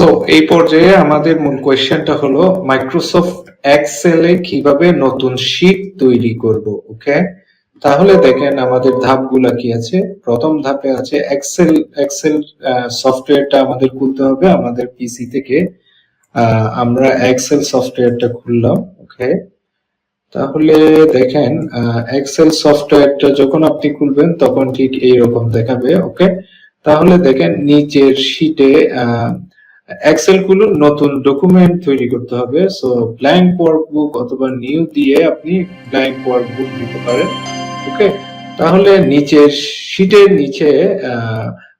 So এই পর্যায়ে আমাদের মূল কোয়েশ্চেনটা হলো মাইক্রোসফট এক্সেলে কীভাবে নতুন শীট তৈরি করব? ওকে তাহলে দেখেন আমাদের ধাপগুলা কি আছে? প্রথম ধাপে আছে এক্সেল এক্সেল সফটওয়্যারটা আমাদের খুলতে হবে। আমাদের পিসি থেকে আমরা এক্সেল সফটওয়্যারটা খুললাম। ওকে তাহলে দেখেন এক্সেল সফটওয়্যারটা যখন আপনি খুলবেন, তখন ঠিক এইরকম দেখাবে। ওকে তাহলে দেখেন, নিচের শীটে এক্সেলগুলো নতুন ডকুমেন্ট তৈরি করতে হবে। সো ব্ল্যাঙ্ক ওয়ার্কবুক অথবা নিউ দিয়ে আপনি ব্ল্যাঙ্ক ওয়ার্কবুক দিতে পারেন। ওকে তাহলে নিচের শীটের নিচে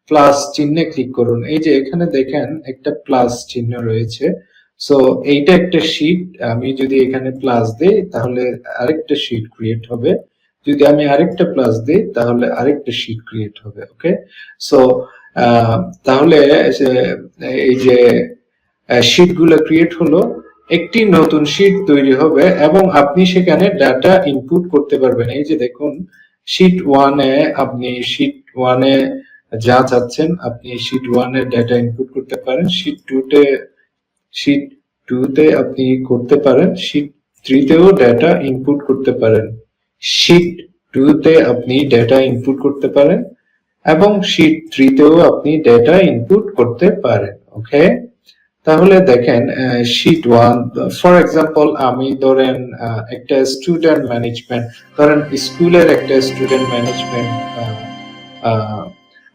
প্লাস চিহ্নে ক্লিক করুন। এই যে এখানে দেখেন একটা প্লাস চিহ্ন রয়েছে। সো এইটা একটা শীট আমি যদি এখানে প্লাস দেই, তাহলে আরেকটা শীট ক্রিয়েট হবে। যদি আমি আরেকটা প্লাস দিই, তাহলে আরেকটা শীট ক্রিয়েট হবে। ওকে সো তাহলে এই যে শীটগুলো ক্রিয়েট হলো, একটি নতুন শীট তৈরি হবে এবং আপনি সেখানে ডাটা ইনপুট করতে পারবেন। এই যে দেখুন শীট ওয়ানে আপনি শীট ওয়ানে যা চাচ্ছেন, আপনি শীট ওয়ানে ডাটা ইনপুট করতে পারেন। শীট টু তে শীট টু তে আপনি করতে পারেন। শীট থ্রিতেও ডাটা ইনপুট করতে পারেন। শীট টু তে আপনি ডাটা ইনপুট করতে পারেন। এবং শীট থ্রিতেও আপনি ডেটা ইনপুট করতে পারেন ওকে তাহলে দেখেন শীট ওয়ান ফর এক্সাম্পল আমি ধরেন আহ, একটা স্টুডেন্ট ম্যানেজমেন্ট ধরেন স্কুলের একটা স্টুডেন্ট ম্যানেজমেন্ট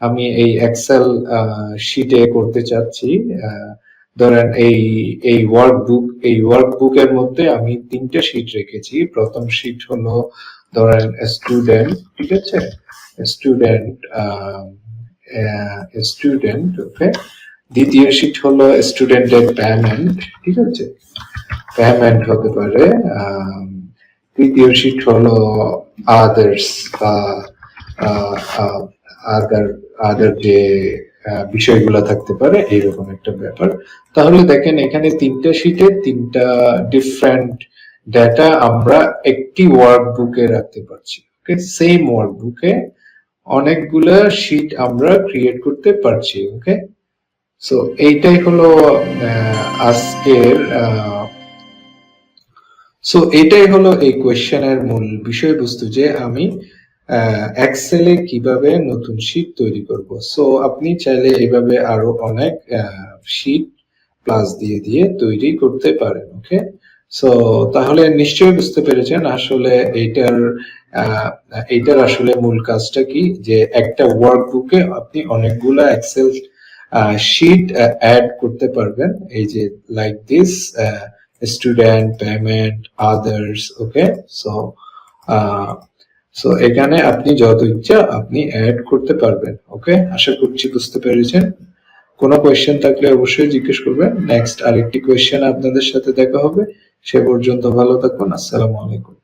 আমি এই এক্সেল শিটে করতে চাচ্ছি আহ, ধরেন এই এই ওয়ার্কবুক এই ওয়ার্কবুকের মধ্যে আমি তিনটে শীট রেখেছি। প্রথম শীট হলো ধরেন স্টুডেন্ট ঠিক আছে? স্টুডেন্ট স্টুডেন্ট ওকে দ্বিতীয় শীট হলো স্টুডেন্টের পেমেন্ট ঠিক আছে? পেমেন্ট হতে পারে আম, তৃতীয় শীট হলো আদার্স বা আদার আদার যে বিষয়গুলো থাকতে পারে এইরকম একটা ব্যাপার। তাহলে দেখেন এখানে তিনটা শীটে তিনটা ডিফারেন্ট ডেটা আমরা একটি ওয়ার্কবুকে রাখতে পারছি। ওকে সেম ওয়ার্কবুকে অনেকগুলা শীট আমরা ক্রিয়েট করতে পারছি ওকে সো এইটাই হলো আজকের সো এটাই হলো এই কোয়েশ্চেনের মূল বিষয়বস্তু যে আমি এক্সেলে কীভাবে নতুন শীট তৈরি করব। সো আপনি চাইলে এইভাবে আরও অনেক শীট প্লাস দিয়ে দিয়ে তৈরি করতে পারেন ওকে সো তাহলে নিশ্চয়ই বুঝতে পেরেছেন আসলে এইটার এইটার আসলে মূল কাজটা কি? যে একটা ওয়ার্কবুকে আপনি অনেকগুলা এক্সেল শীট অ্যাড করতে পারবেন। এই যে like this student payment others okay so so এখানে আপনি যত ইচ্ছা আপনি অ্যাড করতে পারবেন ওকে আশা করছি বুঝতে পেরেছেন। কোনো কোয়েশ্চেন থাকলে অবশ্যই জিজ্ঞেস করবেন। নেক্সট আরেকটি কোয়েশ্চেন আপনাদের সাথে দেখা হবে। সে পর্যন্ত ভালো থাকুন। আসসালামু আলাইকুম।